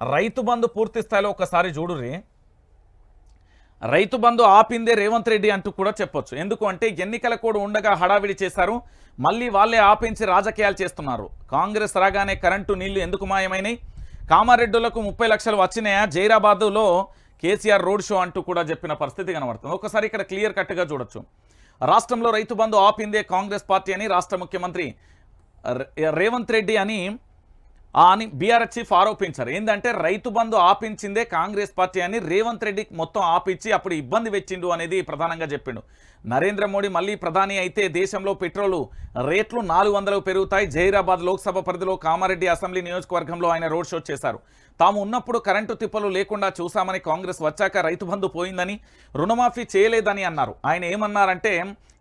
రైతు బంధు పూర్తి స్థాయిలో ఒకసారి చూడుర్రి. రైతు బంధు ఆపిందే రేవంత్ రెడ్డి అంటూ కూడా చెప్పొచ్చు. ఎందుకు అంటే ఎన్నికల కూడా ఉండగా హడావిడి చేశారు. మళ్ళీ వాళ్ళే ఆపించి రాజకీయాలు చేస్తున్నారు. కాంగ్రెస్ రాగానే కరెంటు నీళ్ళు ఎందుకు మాయమైనాయి కామారెడ్డులకు ముప్పై లక్షలు వచ్చినాయా? జైరాబాదులో కేసీఆర్ రోడ్ షో అంటూ కూడా చెప్పిన పరిస్థితి కనబడుతుంది. ఒకసారి ఇక్కడ క్లియర్ కట్గా చూడొచ్చు. రాష్ట్రంలో రైతు బంధు ఆపిందే కాంగ్రెస్ పార్టీ అని రాష్ట్ర ముఖ్యమంత్రి రేవంత్ రెడ్డి అని అని బీఆర్ఎస్ చీఫ్ ఆరోపించారు. ఏంటంటే రైతు బంధు ఆపించిందే కాంగ్రెస్ పార్టీ అని రేవంత్ రెడ్డికి మొత్తం ఆపించి అప్పుడు ఇబ్బంది పెట్టిండు అనేది ప్రధానంగా చెప్పిండు. నరేంద్ర మోడీ మళ్ళీ ప్రధాని అయితే దేశంలో పెట్రోలు రేట్లు నాలుగు పెరుగుతాయి. జహీరాబాద్ లోక్సభ పరిధిలో కామారెడ్డి అసెంబ్లీ నియోజకవర్గంలో ఆయన రోడ్ షో చేశారు. తాము ఉన్నప్పుడు కరెంటు తిప్పలు లేకుండా చూశామని కాంగ్రెస్ వచ్చాక రైతు బంధు పోయిందని రుణమాఫీ చేయలేదని అన్నారు. ఆయన ఏమన్నారంటే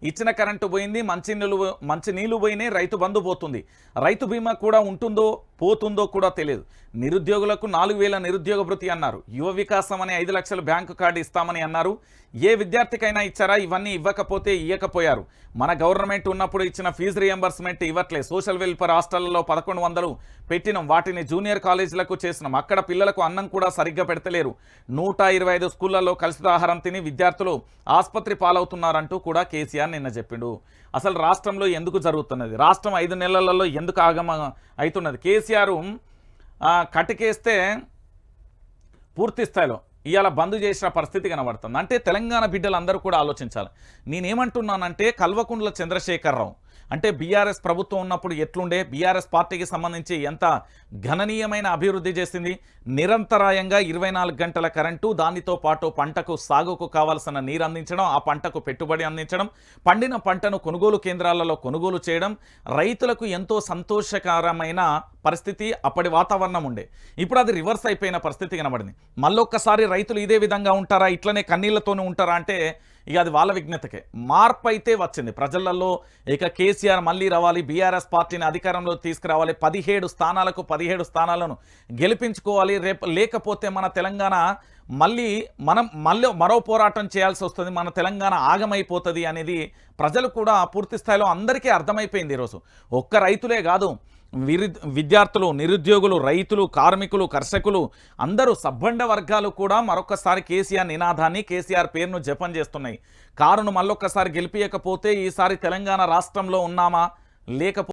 ఇచ్చిన కరెంటు పోయింది మంచి నీళ్ళు మంచి నీళ్ళు పోయినాయి రైతు బంధు పోతుంది. రైతు బీమా కూడా ఉంటుందో పోతుందో కూడా తెలియదు. నిరుద్యోగులకు నాలుగు వేల నిరుద్యోగ భృతి అన్నారు. యువ వికాసం అనే ఐదు లక్షల బ్యాంకు కార్డు ఇస్తామని అన్నారు. ఏ విద్యార్థికైనా ఇచ్చారా? ఇవన్నీ ఇవ్వకపోతే ఇవ్వకపోయారు మన గవర్నమెంట్ ఉన్నప్పుడు ఇచ్చిన ఫీజు రియంబర్స్మెంట్ ఇవ్వట్లే. సోషల్ వెల్ఫేర్ హాస్టళ్ళలో పదకొండు వందలు పెట్టినాం. వాటిని జూనియర్ కాలేజీలకు చేసినాం. అక్కడ పిల్లలకు అన్నం కూడా సరిగ్గా పెడతలేరు. నూట ఇరవై ఐదు స్కూళ్ళలో కలుషిత ఆహారం తిని విద్యార్థులు ఆసుపత్రి పాలవుతున్నారంటూ కూడా కేసీఆర్ నిన్న చెప్పిండు. అసలు రాష్ట్రంలో ఎందుకు జరుగుతున్నది? రాష్ట్రం ఐదు నెలలలో ఎందుకు ఆగమ అవుతున్నది? కేసీఆర్ కటికేస్తే పూర్తి స్థాయిలో ఇవాళ బంద్ చేసిన పరిస్థితి కనబడుతుంది. అంటే తెలంగాణ బిడ్డలందరూ కూడా ఆలోచించాలి. నేనేమంటున్నానంటే కల్వకుండ్ల చంద్రశేఖరరావు అంటే బీఆర్ఎస్ ప్రభుత్వం ఉన్నప్పుడు ఎట్లుండే? బీఆర్ఎస్ పార్టీకి సంబంధించి ఎంత గణనీయమైన అభివృద్ధి చేసింది? నిరంతరాయంగా ఇరవై గంటల కరెంటు దానితో పాటు పంటకు సాగుకు కావాల్సిన నీరు అందించడం ఆ పంటకు పెట్టుబడి అందించడం పండిన పంటను కొనుగోలు కేంద్రాలలో కొనుగోలు చేయడం రైతులకు ఎంతో సంతోషకరమైన పరిస్థితి అప్పటి వాతావరణం ఉండే. ఇప్పుడు అది రివర్స్ అయిపోయిన పరిస్థితి కనబడింది. మళ్ళొక్కసారి రైతులు ఇదే విధంగా ఉంటారా? ఇట్లనే కన్నీళ్ళతోనే ఉంటారా? అంటే ఇక అది వాళ్ళ విజ్ఞతకే. మార్పు అయితే వచ్చింది. ప్రజలలో ఇక కేసీఆర్ మళ్ళీ రావాలి బీఆర్ఎస్ పార్టీని అధికారంలో తీసుకురావాలి పదిహేడు స్థానాలకు పదిహేడు స్థానాలను గెలిపించుకోవాలి రేపు లేకపోతే మన తెలంగాణ మళ్ళీ మనం మళ్ళీ మరో పోరాటం చేయాల్సి వస్తుంది మన తెలంగాణ ఆగమైపోతుంది అనేది ప్రజలు కూడా పూర్తి స్థాయిలో అందరికీ అర్థమైపోయింది ఈరోజు. ఒక్క రైతులే కాదు విద్యార్థులు నిరుద్యోగులు రైతులు కార్మికులు కర్షకులు అందరూ సబ్బండ వర్గాలు కూడా మరొకసారి కేసీఆర్ నినాదాన్ని కేసీఆర్ పేరును జపం చేస్తున్నాయి. కారును మళ్ళొక్కసారి గెలిపించకపోతే ఈసారి తెలంగాణ రాష్ట్రంలో ఉన్నామా? లేకపోతే